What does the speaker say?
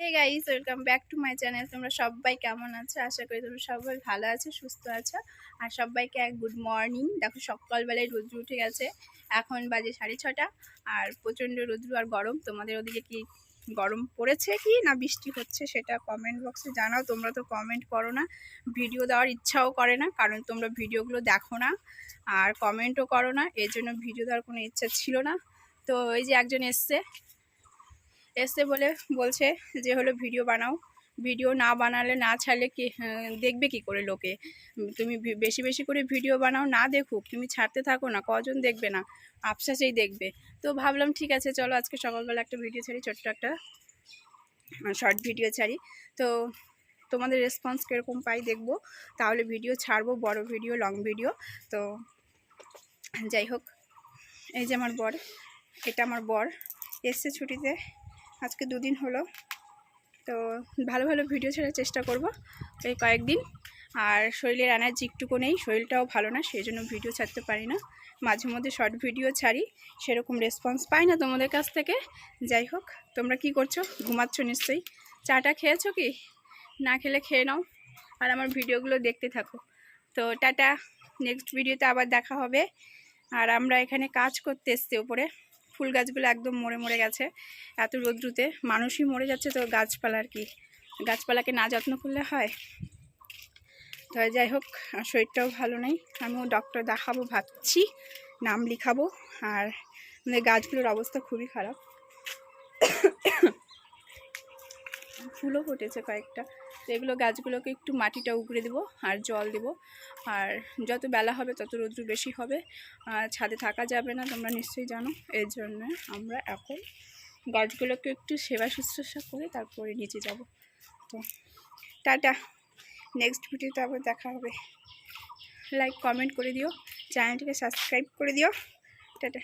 Hey guys welcome back to my channel তোমরা সবাই কেমন আছো? আশা করি তোমরা সবাই ভালো আছো, সুস্থ আছো। আর সবাইকে এক গুড মর্নিং দেখো সকালবেলায় রোদ্র উঠে গেছে। এখন বাজে সাড়ে ছটা। আর প্রচণ্ড রোদ্র আর গরম। তোমাদের ওদিকে কি গরম পড়েছে কি না বৃষ্টি হচ্ছে সেটা কমেন্ট বক্সে জানাও। তোমরা তো কমেন্ট করো না। ভিডিও দেওয়ার ইচ্ছাও করে না, কারণ তোমরা ভিডিওগুলো দেখো না। আর কমেন্টও করো না। এর জন্য ভিডিও দেওয়ার কোনো ইচ্ছা ছিল না। তো এই যে একজন এসছে। এসছে বলে, বলছে যে হলো ভিডিও বানাও। ভিডিও না বানালে না ছাড়লে কি দেখবে কি করে লোকে? তুমি বেশি বেশি করে ভিডিও বানাও, না দেখুক, তুমি ছাড়তে থাকো না, কজন দেখবে না? আফসাসেই দেখবে। তো ভাবলাম, ঠিক আছে, চলো আজকে সকালবেলা একটা ভিডিও ছাড়ি, ছোট্ট একটা শর্ট ভিডিও ছাড়ি। তো তোমাদের রেসপন্স কীরকম পাই দেখব। তাহলে ভিডিও ছাড়বো, বড় ভিডিও লং ভিডিও তো যাই হোক, এই যে আমার বর, এটা আমার বর, এসছে ছুটিতে। আজকে দুদিন হলো। তো ভালো ভালো ভিডিও ছাড়ার চেষ্টা করব এই কয়েকদিন। আর শরীরের এনার্জি একটুকু নেই, শরীরটাও ভালো না, সেই জন্য ভিডিও ছাড়তে পারি না। মাঝে মধ্যে শর্ট ভিডিও ছাড়ি, সেরকম রেসপন্স পাই না তোমাদের কাছ থেকে। যাই হোক, তোমরা কি করছ? ঘুমাচ্ছ নিশ্চয়ই। চাটা খেয়েছো কি? না খেলে খেয়ে নাও। আর আমার ভিডিওগুলো দেখতে থাকো। তো টাটা, নেক্সট ভিডিওতে আবার দেখা হবে। আর আমরা এখানে কাজ করতে এসছি ওপরে ফুল গাছগুলো একদম মরে মরে গেছে, এত রোদ্রুতে। মানুষই মরে যাচ্ছে তো গাছপালা আর কি। গাছপালাকে না যত্ন করলে হয়? তো যাই হোক শরীরটাও ভালো নেই। আমিও ডক্টর দেখাবো, ভাবছি, নাম লিখাবো। আর আমাদের গাছগুলোর অবস্থা খুবই খারাপ। ফুলও ফুটেছে কয়েকটা। তো এগুলো গাছগুলোকে একটু মাটিটা উগড়ে দেবো আর জল দেবো। আর যত বেলা হবে তত রৌদ্র বেশি হবে। আর ছাদে থাকা যাবে না, তোমরা নিশ্চয়ই জানো। এর জন্য আমরা এখন গাছগুলোকে একটু সেবা শুশ্রূষা করে তারপরে নিচে যাব। তো টাটা। নেক্সট ভিডিওতে আবার দেখা হবে। লাইক কমেন্ট করে দিও। চ্যানেলটিকে সাবস্ক্রাইব করে দিও। টাটা।